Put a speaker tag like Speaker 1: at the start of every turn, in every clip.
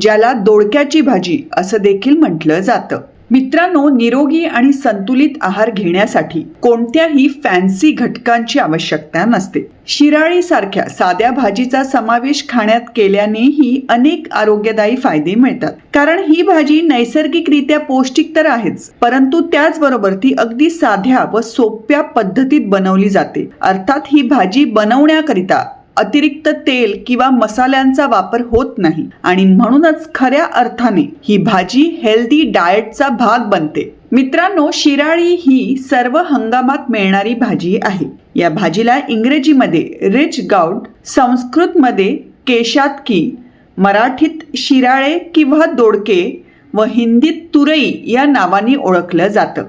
Speaker 1: ज्याला दोडक्याची भाजी असं देखील म्हटलं जातं. मित्रांनो निरोगी आणि संतुलित आहार घेण्यासाठी कोणत्याही फॅन्सी घटकांची आवश्यकता नसते. शिराळी सारख्या साध्या भाजीचा समावेश खाण्यात केल्यानेही अनेक आरोग्यदायी फायदे मिळतात. कारण ही भाजी नैसर्गिकरित्या पौष्टिक तर आहेच परंतु त्याचबरोबर ती अगदी साध्या व सोप्या पद्धतीत बनवली जाते. अर्थात ही भाजी बनवण्याकरिता अतिरिक्त तेल किंवा मसाल्यांचा वापर होत नाही. आणि म्हणूनच खऱ्या अर्थाने ही भाजी हेल्दी डाएटचा भाग बनते. मित्रांनो शिराळी ही सर्व हंगामात मिळणारी भाजी आहे. या भाजीला इंग्रजीमध्ये रिच गाउट संस्कृतमध्ये केशातकी मराठीत शिराळे किंवा दोडके व हिंदीत तुरई या नावाने ओळखलं जातं.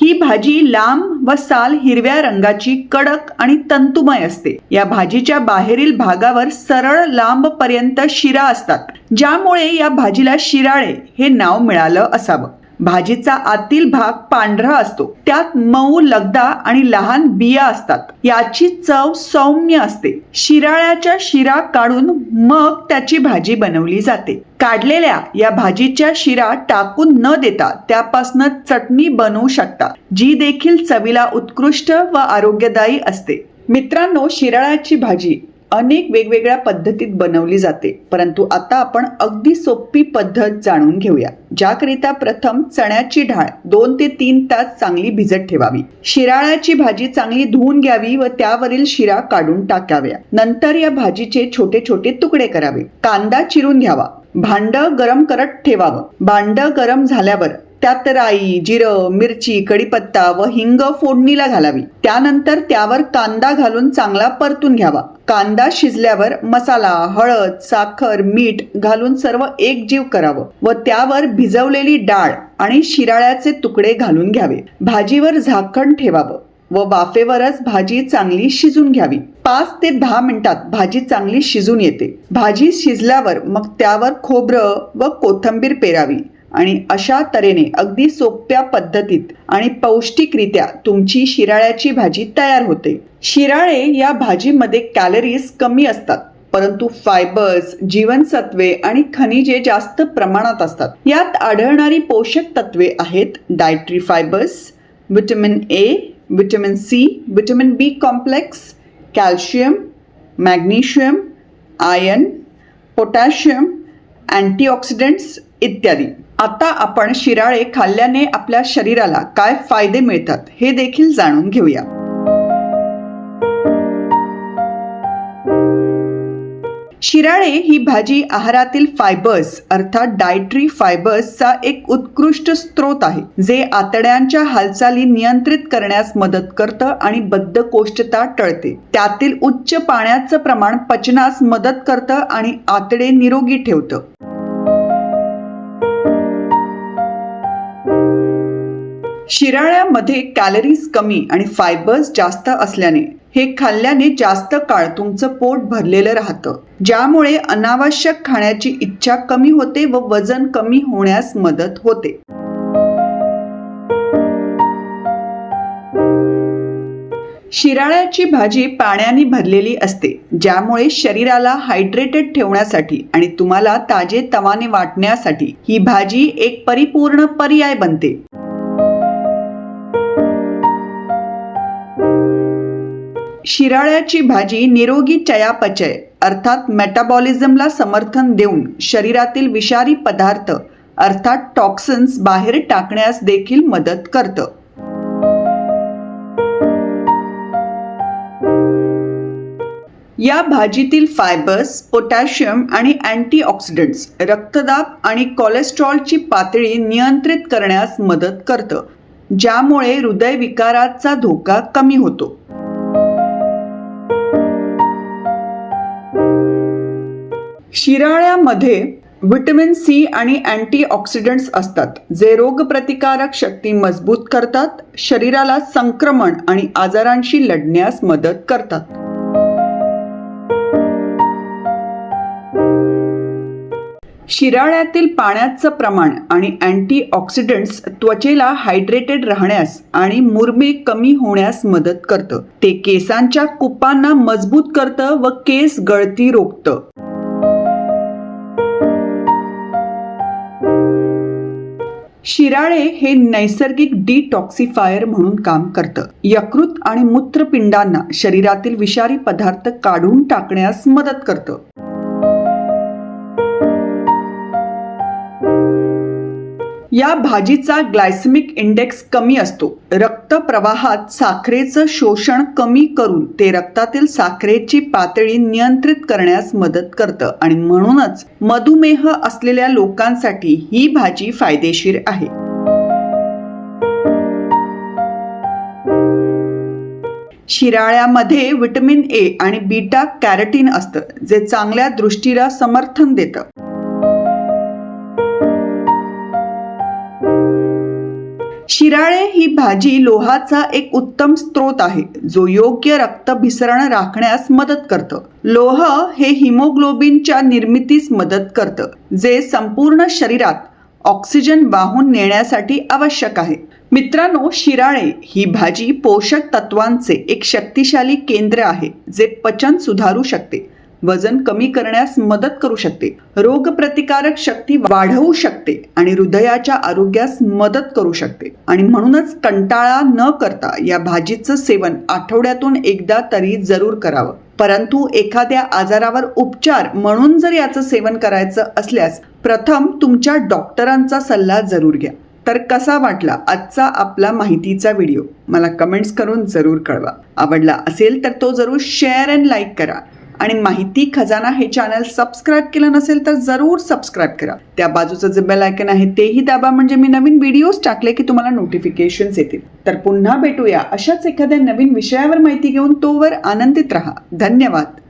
Speaker 1: ही भाजी लांब व साल हिरव्या रंगाची कडक आणि तंतुमय असते. या भाजीच्या बाहेरील भागावर सरळ लांब पर्यंत शिरा असतात ज्यामुळे या भाजीला शिराळे हे नाव मिळालं असावं. भाजीचा आतील भाग पांढरा असतो. त्यात मऊ लगदा आणि लहान बिया असतात. याची चव सौम्य असते. शिराळ्याच्या शिरा काढून मग त्याची भाजी बनवली जाते. काढलेल्या या भाजीच्या शिरा टाकून न देता त्यापासून चटणी बनवू शकता जी देखील चवीला उत्कृष्ट व आरोग्यदायी असते. मित्रांनो शिराळ्याची भाजी अनेक वेगवेगळ्या पद्धतीत बनवली जाते. परंतु आता आपण अगदी सोपी पद्धत जाणून घेऊया. ज्याकरिता प्रथम चण्याची डाळ दोन ते तीन तास चांगली भिजत ठेवावी. शिराळ्याची भाजी चांगली धुवून घ्यावी व त्यावरील शिरा काढून टाकाव्या. नंतर या भाजीचे छोटे छोटे तुकडे करावे. कांदा चिरून घ्यावा. भांड गरम करत ठेवावं. भांड गरम झाल्यावर त्यात राई जिरं मिरची कढीपत्ता व हिंग फोडणीला घालावी. त्यानंतर त्यावर कांदा घालून चांगला परतून घ्यावा. कांदा शिजल्यावर मसाला हळद साखर मीठ घालून सर्व एकजीव करावं व त्यावर भिजवलेली डाळ आणि शिराळ्याचे तुकडे घालून घ्यावे. भाजीवर झाकण ठेवावं व वाफेवरच भाजी चांगली शिजून घ्यावी. पाच ते दहा मिनिटात भाजी चांगली शिजून येते. भाजी शिजल्यावर मग त्यावर खोबरं व कोथंबीर पेरावी. आणि अशा तऱ्हेने अगदी सोप्या पद्धतीत आणि पौष्टिकरित्या तुमची शिराळ्याची भाजी तयार होते. शिराळे या भाजीमध्ये कॅलरीज कमी असतात परंतु फायबर्स जीवनसत्वे आणि खनिजे जास्त प्रमाणात असतात. यात आढळणारी पोषक तत्वे आहेत dietary fibres vitamin A vitamin C vitamin B complex calcium magnesium iron potassium antioxidants इत्यादी. आता आपण शिराळे खाल्ल्याने आपल्या शरीराला काय फायदे मिळतात हे देखील जाणून घेऊया. शिराळे ही भाजी आहारातील फायबर्स अर्थात डायट्री फायबर्सचा एक उत्कृष्ट स्रोत आहे जे आतड्यांच्या हालचाली नियंत्रित करण्यास मदत करतं आणि बद्धकोष्ठता टळते. त्यातील उच्च पाण्याचं प्रमाण पचनास मदत करतं आणि आतडे निरोगी ठेवतं. शिराळ्यामध्ये कॅलरीज कमी आणि फायबर्स जास्त असल्याने हे खाल्ल्याने जास्त काळ तुमचं पोट भरलेलं राहतं. ज्यामुळे अनावश्यक खाण्याची इच्छा कमी होते व वजन कमी होण्यास मदत होते. शिराळ्याची भाजी पाण्याने भरलेली असते ज्यामुळे शरीराला हायड्रेटेड ठेवण्यासाठी आणि तुम्हाला ताजे तवाने वाटण्यासाठी ही भाजी एक परिपूर्ण पर्याय बनते. शिराळ्याची भाजी निरोगी चयापचय अर्थात मेटाबॉलिझमला समर्थन देऊन शरीरातील विषारी पदार्थ अर्थात टॉक्सिन्स बाहेर टाकण्यास देखील मदत करतं. या भाजीतील फायबर्स पोटॅशियम आणि अँटीऑक्सिडंट्स रक्तदाब आणि कोलेस्ट्रॉलची पातळी नियंत्रित करण्यास मदत करतं ज्यामुळे हृदयविकाराचा धोका कमी होतो. शिराळ्यामध्ये व्हिटॅमिन सी आणि अँटीऑक्सिडंट्स असतात जे रोगप्रतिकारक शक्ती मजबूत करतात शरीराला संक्रमण आणि आजारांशी लढण्यास मदत करतात. शिराळ्यातील पाण्याचं प्रमाण आणि अँटीऑक्सिडंट्स त्वचेला हायड्रेटेड राहण्यास आणि मुरमे कमी होण्यास मदत करतं. ते केसांच्या कुपांना मजबूत करतं व केस गळती रोखतं. शिराळे हे नैसर्गिक डिटॉक्सिफायर म्हणून काम करतं. यकृत आणि मूत्रपिंडांना शरीरातील विषारी पदार्थ काढून टाकण्यास मदत करतं. या भाजीचा ग्लायसेमिक इंडेक्स कमी असतो. रक्त प्रवाहात साखरेचं शोषण कमी करून ते रक्तातील साखरेची पातळी नियंत्रित करण्यास मदत करतं आणि म्हणूनच मधुमेह असलेल्या लोकांसाठी ही भाजी फायदेशीर आहे. शिराळ्यामध्ये विटॅमिन ए आणि बीटा कॅरटीन असतं जे चांगल्या दृष्टीला समर्थन देतं. शिराळे ही भाजी लोहाचा एक उत्तम स्रोत आहे जो योग्य रक्तभिसरण राखण्यास मदत करतं. लोह हे हिमोग्लोबिनच्या निर्मितीस मदत करतं जे संपूर्ण शरीरात ऑक्सिजन वाहून नेण्यासाठी आवश्यक आहे. मित्रांनो शिराळे ही भाजी पोषक तत्वांचे एक शक्तिशाली केंद्र आहे जे पचन सुधारू शकते. वजन कमी करण्यास मदत करू शकते. रोगप्रतिकारक शक्ती वाढवू शकते आणि हृदयाच्या आरोग्यास मदत करू शकते. आणि म्हणूनच कंटाळा न करता या भाजीचं सेवन आठवड्यातून एकदा तरी जरूर करावं. परंतु एखाद्या आजारावर उपचार म्हणून जर याचं सेवन करायचं असल्यास प्रथम तुमच्या डॉक्टरांचा सल्ला जरूर घ्या. तर कसा वाटला आजचा आपला माहितीचा व्हिडिओ? मला कमेंट्स करून जरूर कळवा. आवडला असेल तर तो जरूर शेअर अँड लाईक करा. आणि माहिती खजाना हे चॅनल सबस्क्राईब केलं नसेल तर जरूर सबस्क्राईब करा. त्या बाजूचं जे बेल आयकन आहे तेही दाबा. म्हणजे मी नवीन व्हिडिओज टाकले की तुम्हाला नोटिफिकेशन्स येतील. तर पुन्हा भेटूया अशाच एखाद्या नवीन विषयावर माहिती घेऊन तोवर आनंदित राहा. धन्यवाद.